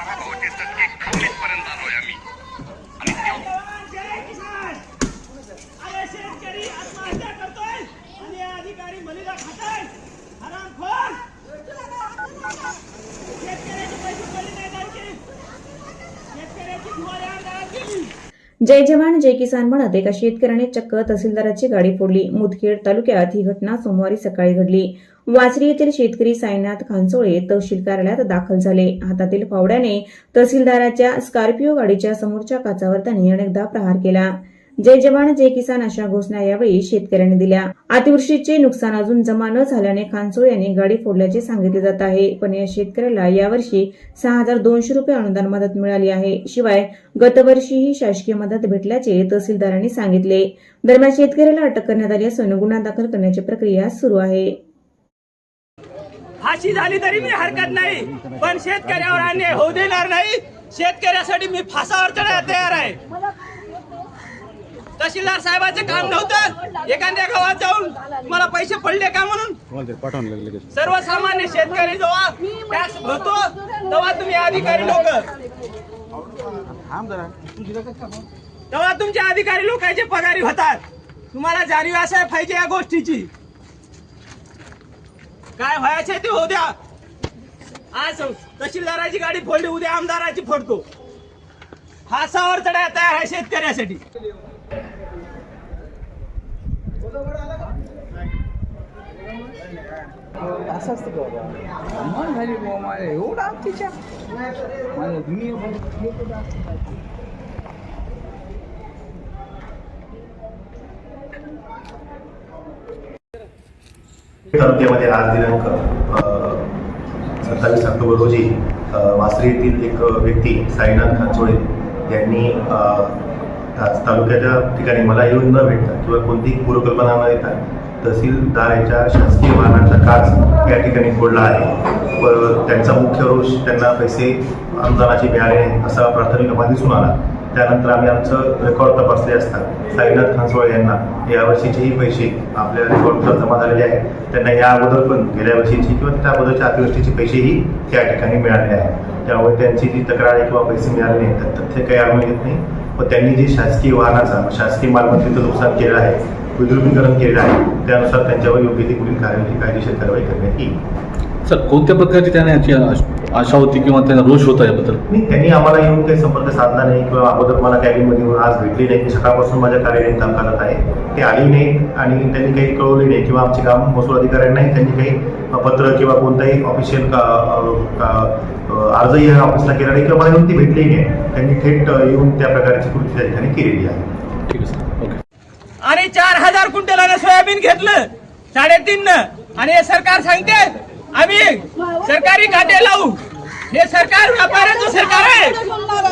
पराभवाचे टक्के खवणीतपर्यंत आलोय आम्ही. आणि ते जय किसान अरे शेतकरी आत्महत्या करतोय आणि हे अधिकारी मलिदा खाताय हरामखोर शेतकऱ्याचे पैसे पडले नाही आणखी शेतकऱ्याची धुवारी आमदारात गेली जय जवान जय किसान म्हणत एका शेतकऱ्याने चक्क तहसीलदाराची गाडी फोडली. मुदखेड तालुक्यात ही घटना सोमवारी सकाळी घडली. वासरी येथील शेतकरी साईनाथ खानसोळे तहसील कार्यालयात दाखल झाले. हातातील फावड्याने तहसीलदाराच्या स्कॉर्पिओ गाडीच्या समोरच्या काचावर त्यांनी अनेकदा प्रहार केला. जय जवान जय किसान अशा घोषणा यावेळी शेतकऱ्यांनी दिल्या. अतिवृष्टीचे नुकसान अजून जमा न झाल्याने खानसोळ यांनी गाडी फोडल्याचे सांगितले जात आहे. पण या शेतकऱ्याला यावर्षी सहा हजार दोनशे रुपये अनुदान मदत मिळाली आहे. शिवाय गतवर्षीही शासकीय मदत भेटल्याचे तहसीलदारांनी सांगितले. दरम्यान शेतकऱ्याला अटक करण्यात आली असून गुन्हा दाखल करण्याची प्रक्रिया सुरू आहे. फाशी झाली तरी मी हरकत नाही. पण शेतकऱ्यावर अन्याय होऊ देणार नाही. शेतकऱ्यासाठी मी फासावर चढायला तयार आहे. तहसीलदार साहेबाचं काम नव्हतं. एखाद्या गावात जाऊन मला पैसे पडले का म्हणून? पाठवून लगेच. सर्वसामान्य शेतकरी जेव्हा टॅक्स भरतो तेव्हा तुम्ही अधिकारी लोक. तेव्हा तुमचे अधिकारी लोकांचे पगारी होतात. तुम्हाला जाणीव असाय पाहिजे या गोष्टीची. काय व्हायचे ते होऊ द्या. आज तहसीलदाराची गाडी फोडली उद्या आमदाराची फोडतो. फासावर चढायला तयार आहे शेतकऱ्यासाठी. असं असतं का बाबा. मन झाली बाबा माझ्या एवढा तिच्या माझ्या दुनिया तालुक्यामध्ये आज दिनांक सत्तावीस ऑक्टोबर रोजी वासरी येथील एक व्यक्ती साईनाथ खानचोळे यांनी तालुक्याच्या ठिकाणी मला येऊन न भेटता किंवा कोणतीही पूर्वकल्पना न येता तहसीलदार यांच्या शासकीय वाहनांचा काच या ठिकाणी फोडला आहे. व त्यांचा मुख्य रोष त्यांना पैसे अनुदानाचे मिळाले असा प्राथमिक अहवाल दिसून आला. त्यानंतर आम्ही आमचं रेकॉर्ड तपासले असता साईनाथ खानसोळे यांना यावर्षीचेही पैसे आपल्या रेकॉर्डवर जमा झालेले आहेत. त्यांना या अगोदर पण गेल्या वर्षीची किंवा त्या अगोदरच्या अतिवृष्टीचे पैसेही त्या ठिकाणी मिळाले आहेत. त्यामुळे त्यांची जी तक्रार आहे किंवा पैसे मिळाले नाही तथ्य काही आढळून येत नाही. व त्यांनी जे शासकीय वाहनाचा शासकीय मालमत्तेचं नुकसान केलं आहे विद्रुपीकरण केलेलं आहे त्यानुसार त्यांच्यावर योग्य ती पुढील कार्यवाही कायदेशीर कारवाई करण्यात येईल. सर कोणत्या प्रकारची त्याने याची आश- आशा होती किंवा त्यांना रोष होता याबद्दल? नाही त्यांनी आम्हाला येऊन काही संपर्क साधला नाही किंवा अगोदर मला कॅबिनमध्ये येऊन आज भेटली नाही. मी सकाळपासून माझ्या कार्यालयात काम करत आहे. ते आली नाहीत आणि त्यांनी काही कळवले नाही किंवा आमचे काम महसूल अधिकाऱ्यांनाही त्यांनी काही पत्र किंवा कोणताही ऑफिशियल अर्जही या ऑफिसला केला नाही किंवा मला येऊन ती भेटलीही नाही. त्यांनी थेट अ, येऊन त्या प्रकारची कृती त्या ठिकाणी केलेली आहे. ठीक आहे सर. ओके. आणि चार हजार क्विंटलानं सोयाबीन घेतलं साडेतीन न आणि हे सरकार सांगते आम्ही सरकारी काटे लावू हे सरकार व्यापाऱ्याचं सरकार आहे